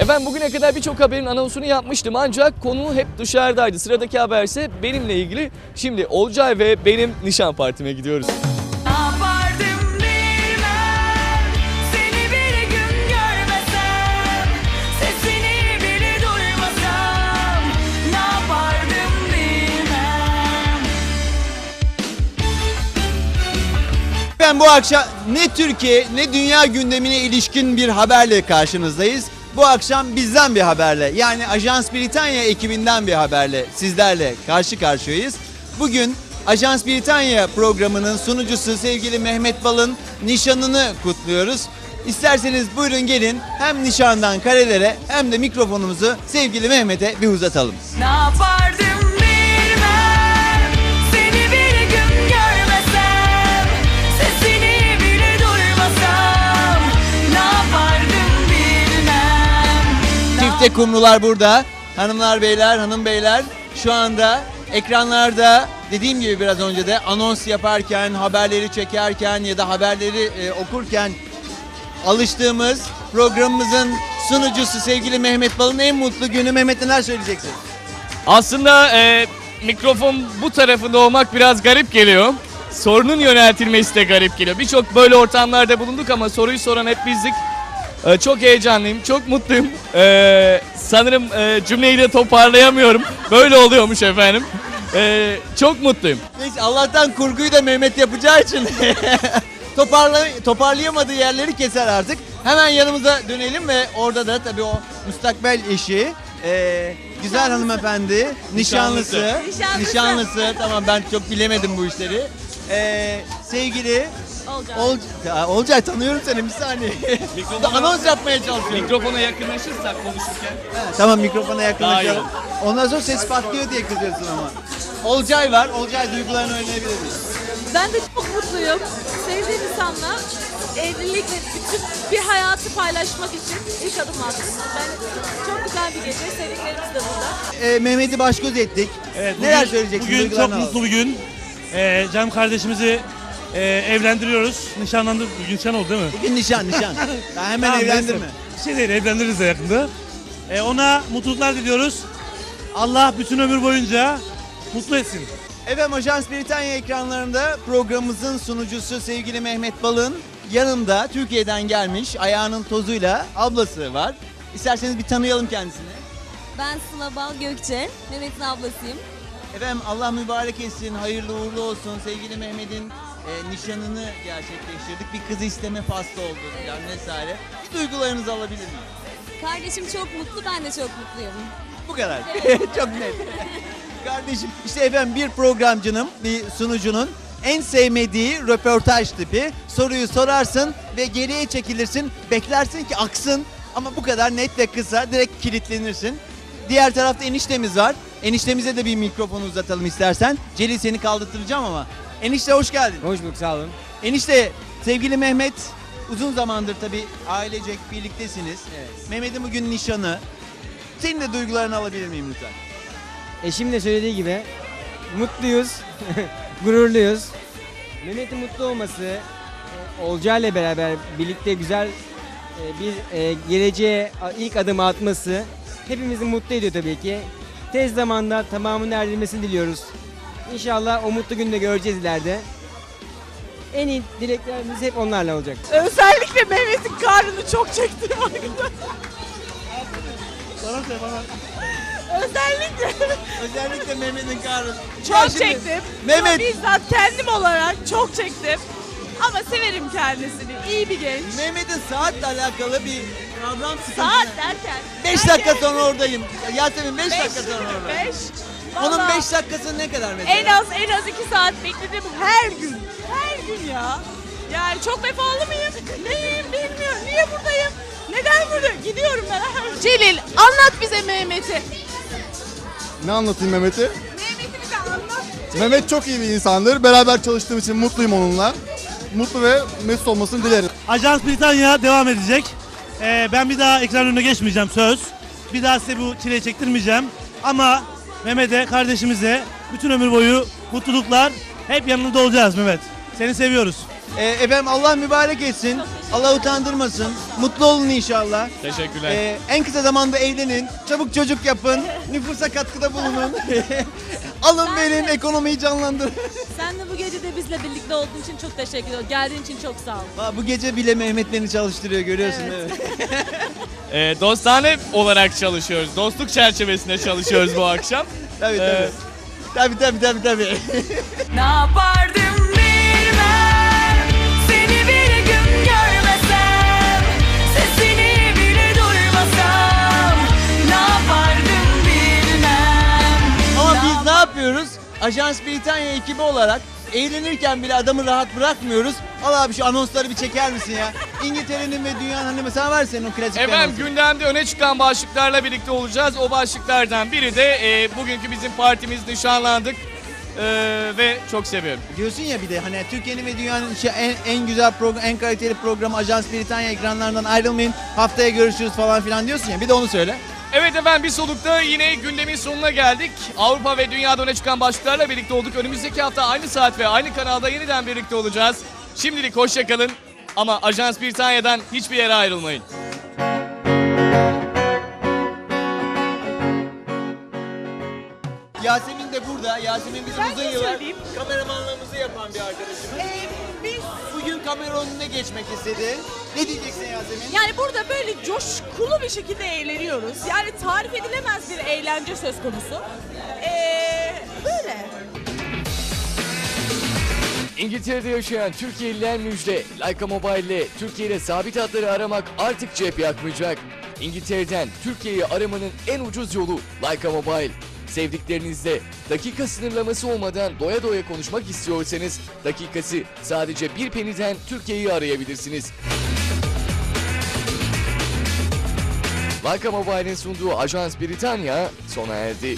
Efendim bugüne kadar birçok haberin anonsunu yapmıştım ancak konu hep dışarıdaydı. Sıradaki haberse benimle ilgili. Şimdi Olcay ve benim nişan partime gidiyoruz. Ne yapardım bilmem Seni bir gün görmesem Sesini bile duymasam Ne yapardım bilmem Ben bu akşam ne Türkiye ne dünya gündemine ilişkin bir haberle karşınızdayız. Bu akşam bizden bir haberle yani Ajans Britanya ekibinden bir haberle sizlerle karşı karşıyayız. Bugün Ajans Britanya programının sunucusu sevgili Mehmet Bal'ın nişanını kutluyoruz. İsterseniz buyurun gelin hem nişandan karelere hem de mikrofonumuzu sevgili Mehmet'e bir uzatalım. Ne yapardım Çifte kumrular burada. Hanımlar beyler, hanım beyler şu anda ekranlarda dediğim gibi biraz önce de anons yaparken, haberleri çekerken ya da haberleri e, okurken alıştığımız programımızın sunucusu sevgili Mehmet Bal'ın en mutlu günü. Mehmet neler söyleyeceksin? Aslında e, mikrofon bu tarafında olmak biraz garip geliyor. Sorunun yöneltilmesi de garip geliyor. Birçok böyle ortamlarda bulunduk ama soruyu soran hep bizdik. E, çok heyecanlıyım, çok mutluyum. E, sanırım e, cümleyi de toparlayamıyorum. Böyle oluyormuş efendim. E, çok mutluyum. Neyse Allah'tan kurguyu da Mehmet yapacağı için toparla, toparlayamadığı yerleri keser artık. Hemen yanımıza dönelim ve orada da tabii o müstakbel eşi e, güzel hanımefendi nişanlısı Nişanlısı. nişanlısı tamam ben çok bilemedim bu işleri. E, sevgili Olacak. Ol, Ya, Olcay tanıyorum seni bir saniye. Anons yapmaya çalışıyorum. Mikrofona yakınlaşırsak konuşurken. Tamam mikrofona Daha yakınlaşalım. Ondan sonra ses patlıyor diye kızıyorsun ama. Olcay var. Olcay duygularını oynayabilir miyiz? Ben de çok mutluyum. Sevdiğim insanla evlilik ve bütün bir hayatı paylaşmak için ilk adım attım. Ben çok güzel bir gece. Sevdiklerimiz de burada. e, Mehmet'i baş göz ettik. Evet, Neler bugün- söyleyeceksin? Bugün çok Duygularını mutlu bir gün. Ee, Cem kardeşimizi e, evlendiriyoruz. Nişanlandık. Bugün nişan oldu değil mi? Bugün nişan nişan. Ya hemen Tamam, evlendirme. neyse. Bir şey değil evlendiririz de yakında. Ee, ona mutluluklar diliyoruz. Allah bütün ömür boyunca mutlu etsin. Efendim Ajans Britanya ekranlarında programımızın sunucusu sevgili Mehmet Balın yanında Türkiye'den gelmiş ayağının tozuyla ablası var. İsterseniz bir tanıyalım kendisini. Ben Sıla Bal Gökçe, Mehmet'in ablasıyım. Efendim Allah mübarek etsin, hayırlı uğurlu olsun. Sevgili Mehmet'in e, nişanını gerçekleştirdik. Bir kız isteme faslı oldu yani vesaire. Bir duygularınızı alabilir miyim? Kardeşim çok mutlu, ben de çok mutluyum. Bu kadar. Çok net. Kardeşim işte efendim bir programcının, bir sunucunun en sevmediği röportaj tipi. Soruyu sorarsın ve geriye çekilirsin. Beklersin ki aksın ama bu kadar net ve kısa direkt kilitlenirsin. Diğer tarafta eniştemiz var. Eniştemize de bir mikrofonu uzatalım istersen. Celil seni kaldırtacağım ama. Enişte hoş geldin. Hoş bulduk sağ olun. Enişte sevgili Mehmet uzun zamandır tabi ailecek birliktesiniz. Mehmet'in bugün nişanı. Senin de duygularını alabilir miyim lütfen? Eşim de söylediği gibi mutluyuz, gururluyuz. Mehmet'in mutlu olması, e, Olcay ile beraber birlikte güzel e, bir e, geleceğe ilk adım atması hepimizi mutlu ediyor tabii ki. Tez zamanda tamamını erdirmesini diliyoruz. İnşallah o mutlu günü de göreceğiz ileride. En iyi dileklerimiz hep onlarla olacak. Özellikle Mehmet'in karnını çok çektim Özellikle Özellikle Mehmet'in karnı. Ya çok şimdi çektim. Mehmet- Ama bizzat kendim olarak çok çektim. Ama severim kendisini. İyi bir genç. Mehmet'in saatle alakalı bir sıkıntısı. Saat derken. 5 dakika sonra oradayım. Yasemin 5 dakika sonra orada. 5. Onun 5 dakikası ne kadar mesela? En az en az 2 saat bekledim her gün. Her gün ya. Yani çok vefalı mıyım? Neyim bilmiyorum. Niye buradayım? Neden burada? Gidiyorum ben. Celil anlat bize Mehmet'i. Ne anlatayım Mehmet'i? Mehmet'i bize anlat. Mehmet çok iyi bir insandır. Beraber çalıştığım için mutluyum onunla. Mutlu ve mesut olmasını dilerim. Ajans Britanya devam edecek. Ee, ben bir daha ekran önüne geçmeyeceğim söz. Bir daha size bu çileyi çektirmeyeceğim. Ama Mehmet'e, kardeşimize bütün ömür boyu mutluluklar. Hep yanında olacağız Mehmet. Seni seviyoruz. Ee, efendim Allah mübarek etsin. Allah utandırmasın. Mutlu olun inşallah. Teşekkürler. Ee, en kısa zamanda evlenin. Çabuk çocuk yapın. Nüfusa katkıda bulunun. Alın verin ekonomiyi canlandırın. Sen de bu gece de bizle birlikte olduğun için çok teşekkür ederim. Geldiğin için çok sağ ol. Aa, Bu gece bile Mehmet beni çalıştırıyor görüyorsun değil mi? Ee, dostane olarak çalışıyoruz. Dostluk çerçevesinde çalışıyoruz bu akşam. tabii tabii. Evet. Tabii tabii tabii tabii. Ne yapardım yapıyoruz? Ajans Britanya ekibi olarak eğlenirken bile adamı rahat bırakmıyoruz. Allah abi şu anonsları bir çeker misin ya? İngiltere'nin ve dünyanın hani mesela var senin o klasik Efendim anonsu. gündemde öne çıkan başlıklarla birlikte olacağız. O başlıklardan biri de e, bugünkü bizim partimiz nişanlandık. E, ve çok seviyorum. Diyorsun ya bir de hani Türkiye'nin ve dünyanın en, en güzel program, en kaliteli programı Ajans Britanya ekranlarından ayrılmayın. Haftaya görüşürüz falan filan diyorsun ya. Bir de onu söyle. Evet efendim bir solukta yine gündemin sonuna geldik. Avrupa ve dünyada öne çıkan başlıklarla birlikte olduk. Önümüzdeki hafta aynı saat ve aynı kanalda yeniden birlikte olacağız. Şimdilik hoşçakalın ama Ajans Britanya'dan hiçbir yere ayrılmayın. Yasemin de burada. Yasemin bizim Ben uzun de yıllar söyleyeyim. kameramanlığımızı yapan bir arkadaşımız. Ee, Bugün kamera önüne geçmek istedi. Ne diyeceksin Yasemin? yani burada böyle coşkulu bir şekilde eğleniyoruz. Yani tarif edilemez bir eğlence söz konusu. Ee, böyle. İngiltere'de yaşayan Türkiye'liler müjde. Leica Mobile ile Türkiye'de sabit hatları aramak artık cep yakmayacak. İngiltere'den Türkiye'yi aramanın en ucuz yolu Leica Mobile. Sevdiklerinizle dakika sınırlaması olmadan doya doya konuşmak istiyorsanız dakikası sadece bir peniden Türkiye'yi arayabilirsiniz. Leica Mobile'in sunduğu Ajans Britanya sona erdi.